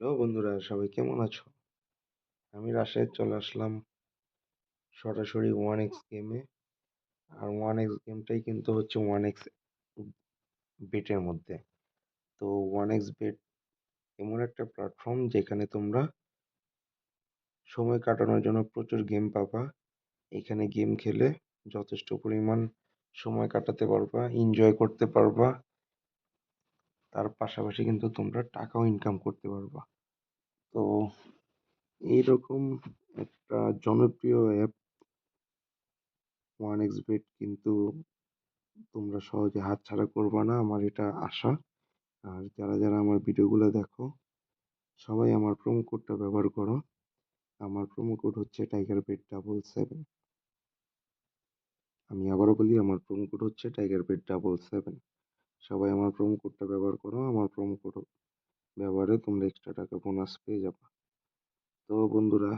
Hello বন্ধুরা, সবাই কেমন আছো? আমি রাশেদ, চলে আসলাম সরাসরি ওয়ান এক্স গেমে আর ওয়ান এক্স গেমটাই কিন্তু হচ্ছে ওয়ান এক্স বেটের মধ্যে। তো ওয়ান এক্স বেট এমন একটা প্ল্যাটফর্ম যেখানে তোমরা সময় কাটানোর জন্য প্রচুর গেম পাবা। এখানে গেম খেলে যথেষ্ট পরিমাণ সময় কাটাতে পারবা এনজয় করতে পারবা। তার পাশাপাশি কিন্তু তোমরা টাকাও ইনকাম করতে পারবা। তো এইরকম একটা জনপ্রিয় অ্যাপ ওয়ান এক্স বেট কিন্তু তোমরা সহজে হাতছাড়া করবা না, আমার এটা আশা। আর যারা যারা আমার ভিডিওগুলো দেখো, সবাই আমার প্রোমো কোডটা ব্যবহার করো। আমার প্রোমো কোড হচ্ছে টাইগার বেট ডাবল সেভেন আমি আবারও বলি, আমার প্রোমো কোড হচ্ছে টাইগার বেট ডাবল সেভেন সবাই আমার প্রোমো কোডটা ব্যবহার করো, আমার প্রোমো কোড ব্যবহারে তোমরা এক্সট্রা টাকা বোনাস পেয়ে যাবে। তো বন্ধুরা,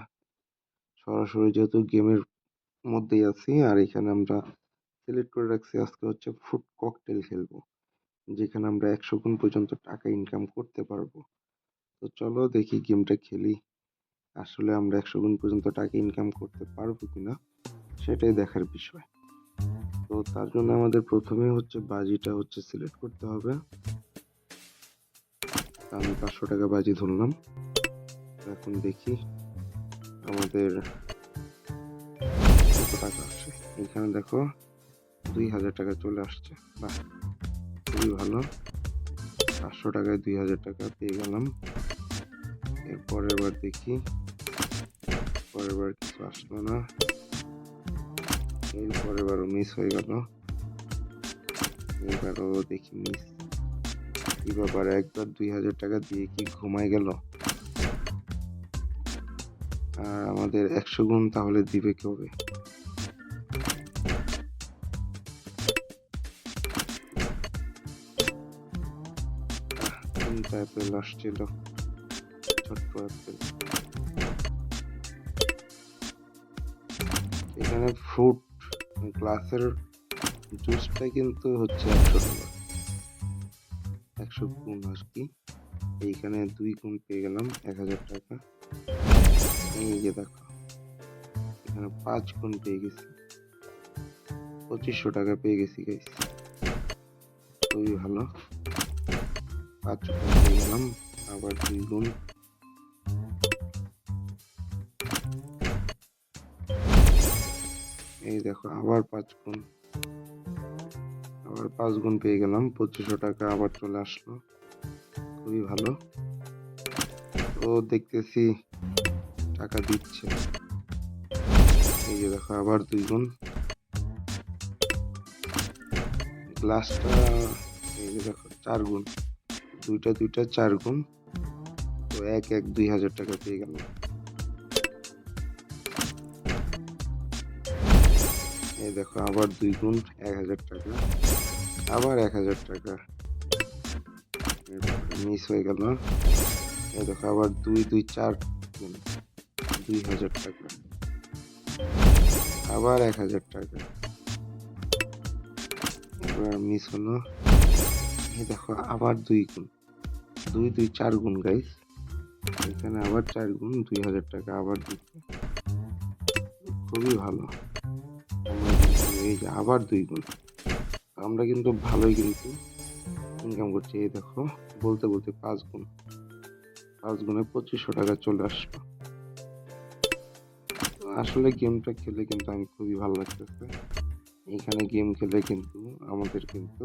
সরাসরি যেহেতু গেমের মধ্যেই আছি, আর এখানে আমরা সিলেক্ট করে রাখছি, আজকে হচ্ছে ফুড ককটেল খেলব, যেখানে আমরা একশো গুণ পর্যন্ত টাকা ইনকাম করতে পারব। তো চলো দেখি গেমটা খেলি, আসলে আমরা একশো গুণ পর্যন্ত টাকা ইনকাম করতে পারব কিনা, সেটাই দেখার বিষয়। তো তার জন্য আমাদের প্রথমে হচ্ছে বাজিটা হচ্ছে সিলেক্ট করতে হবে। আমি পাঁচশো টাকা বাজি ধরলাম। এখন দেখি আমাদের কত টাকা আসে। এখানে দেখো দুই হাজার টাকা চলে আসছে। বাহ, খুবই ভালো। পাঁচশো টাকায় দুই হাজার টাকা পেয়ে গেলাম। এরপরের বার দেখি। পরের বার কিছু আসলো না। এর পরের বারও মিস হয়ে গেল। এবারও দেখি মিস কি ব্যাপার একবার দুই হাজার টাকা দিয়ে কি ঘুমাই গেল? আর আমাদের একশো গুণ তাহলে দিবে কবে? তিনটা অ্যাপেল আসছিল ছোট্ট অ্যাপেল এখানে ফ্রুট গ্লাসের জুসটা কিন্তু হচ্ছে একশো টাকা। একশো গুণ আর কি। এইখানে দুই গুণ পেয়ে গেলাম এক হাজার টাকা। এই যে দেখো, এখানে পাঁচ গুণ পেয়ে গেছি। পঁচিশশো টাকা পেয়ে গেছি গাইস খুবই ভালো। পাঁচ গুণ পেয়ে গেলাম, আবার দুই গুণ। দেখো, আবার পাঁচ গুণ। আবার পাঁচ গুণ পেয়ে গেলাম, পঁচিশশো টাকা আবার চলে আসলো। খুবই ভালো। তো দেখতেছি টাকা দিচ্ছে। এই যে দেখো, আবার দুই গুণ। গ্লাসটা এই যে দেখো, চার গুণ। দুইটা দুইটা, চার গুণ। তো এক এক, দুই হাজার টাকা পেয়ে গেলাম। এই দেখো, আবার দুই গুণ এক হাজার টাকা। আবার এক হাজার টাকা। মিস হয়ে গেল। এই দেখো, আবার দুই দুই, চার গুণ দুই হাজার টাকা। আবার এক হাজার টাকা। এবার মিস হলো। এই দেখো, আবার দুই গুণ দুই দুই, চার গুণ গাইস এখানে আবার চার গুণ দুই হাজার টাকা, আবার দিচ্ছে খুবই ভালো। এই যে আবার দুই গুণ আমরা কিন্তু ভালোই কিন্তু ইনকাম করছি। এই দেখো, বলতে বলতে পাঁচ গুণ। পাঁচ গুণে পঁচিশশো টাকা চলে আসলো। আসলে গেমটা খেলে কিন্তু আমি খুবই ভালো লাগতেছে। এখানে গেম খেলে কিন্তু আমাদের কিন্তু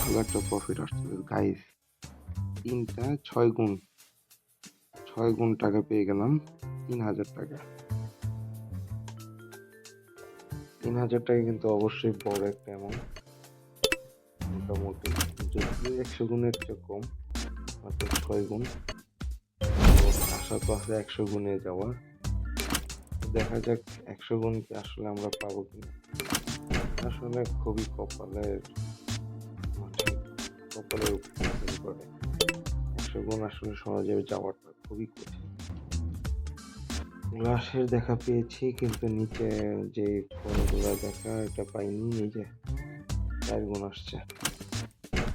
ভালো একটা প্রফিট আসতেছে গাইস তিনটা ছয় গুণ। ছয় গুণ টাকা পেয়ে গেলাম তিন হাজার টাকা। তিন হাজার টাকা কিন্তু অবশ্যই বড় একটা অ্যামাউন্ট মোটামুটি যদিও একশো গুণের চেয়ে কম মাত্র ছয় গুণ। আশা তো আছে একশো গুণে যাওয়ার। দেখা যাক একশো গুণ কি আসলে আমরা পাবো কিনা। আসলে খুবই কপালের কপালের উপর করে। একশো গুণ আসলে সহজে যাওয়াটা খুবই কঠিন। গ্লাসের দেখা পেয়েছি, কিন্তু নিচে যে ফলগুলো দেখা, এটা পাইনি, এই যে চার গুণ আসছে।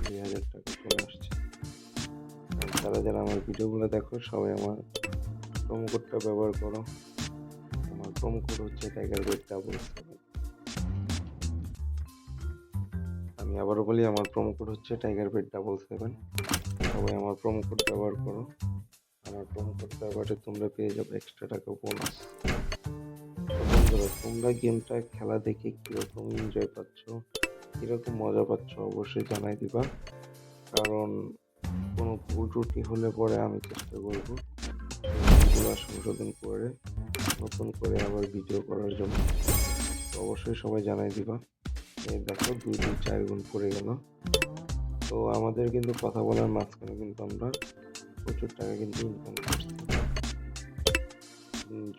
দুই হাজার টাকা আসছে। যারা যারা আমার ভিডিওগুলো দেখো, সবাই আমার প্রোমো কোডটা ব্যবহার করো। আমার প্রোমো কোড হচ্ছে টাইগার বেড ডাবল আমি আবারও বলি, আমার প্রোমো কোড হচ্ছে টাইগার বেড ডাবল সেভেন সবাই আমার প্রোমো কোড ব্যবহার করো। আমার প্রোমো কোড ব্যবহারে তোমরা পেয়ে যাবে এক্সট্রা টাকা বোনাস বন্ধুরা, তোমরা গেমটা খেলা দেখে কীরকম এনজয় পাচ্ছ, কীরকম মজা পাচ্ছ অবশ্যই জানাই দিবা। কারণ কোনো ভুল ত্রুটি হলে পরে আমি চেষ্টা করব সংশোধন করে, নতুন করে আবার ভিডিও করার জন্য। অবশ্যই সবাই জানাই দিবা। এই দেখো, দুই দুই চার গুণ পড়ে গেল। তো আমাদের কিন্তু কথা বলার মাঝখানে কিন্তু আমরা প্রচুর টাকা কিন্তু ইনকাম করছি।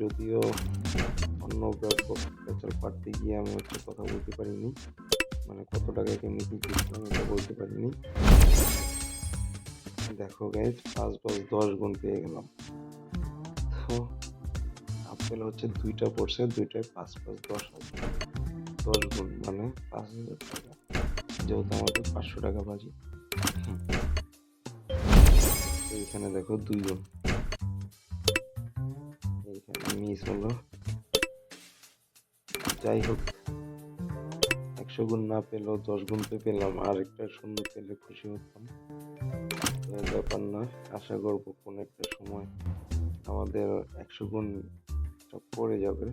যদিও অন্য বেচার পারতে গিয়ে আমি হচ্ছে কথা বলতে পারিনি। মানে কত টাকা কেমনি কি করছিলাম এটা বলতে পারিনি। দেখো গাইজ পাঁচ পাঁচ দশ গুণ পেয়ে গেলাম। তো আপেল হচ্ছে দুইটা পড়ছে, দুইটায় পাঁচ পাঁচ, দশ হাজার দশ গুণ মানে পাঁচ হাজার টাকা। যেহেতু আমাদের পাঁচশো টাকা বাজি এইখানে দেখো দুই গুণ এইখানে মিস হলো। যাই হোক, একশো গুণ না পেলেও দশ গুণ তো পেলাম, আর একটা শূন্য পেলে খুশি হতাম। ব্যাপার নয় আশা করব কোনো একটা সময় আমাদের একশো গুণ পড়ে যাবে,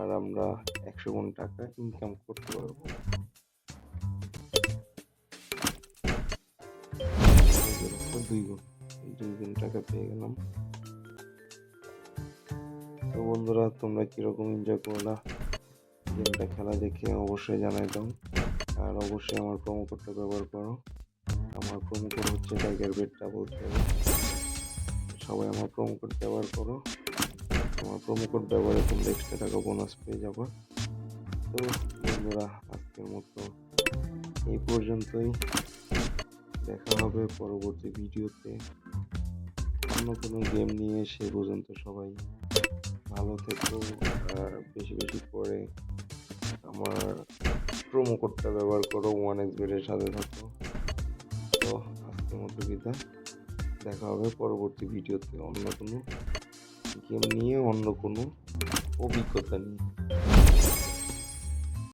আর আমরা একশো গুণ টাকা ইনকাম করতে পারব। দুই গুণ। দুই গুণ টাকা পেয়ে গেলাম। তো বন্ধুরা, তোমরা কীরকম এনজয় করলা গেমটা খেলা দেখে অবশ্যই জানাই দাও। আর অবশ্যই আমার প্রোমো কোডটা ব্যবহার করো। আমার প্রোমো কোড হচ্ছে টাইগার বেড ডাবল সবাই আমার প্রোমো কোড ব্যবহার করো। আমার প্রোমো কোড ব্যবহারে তোমরা এক্সট্রা টাকা বোনাস পেয়ে যাব। তো বন্ধুরা, আজকের মতো এই পর্যন্তই। দেখা হবে পরবর্তী ভিডিওতে। অন্য কোনো গেম নিয়ে সে পর্যন্ত সবাই ভালো থেকো। আর বেশি বেশি করে আমার প্রোমো কোডটা ব্যবহার করো ওয়ান এক্স বেডের সাথে থাকো। তো আজকের মতো বিদায়। দেখা হবে পরবর্তী ভিডিওতে অন্য কোনো গেম নিয়ে, অন্য কোনো অভিজ্ঞতা নিয়ে।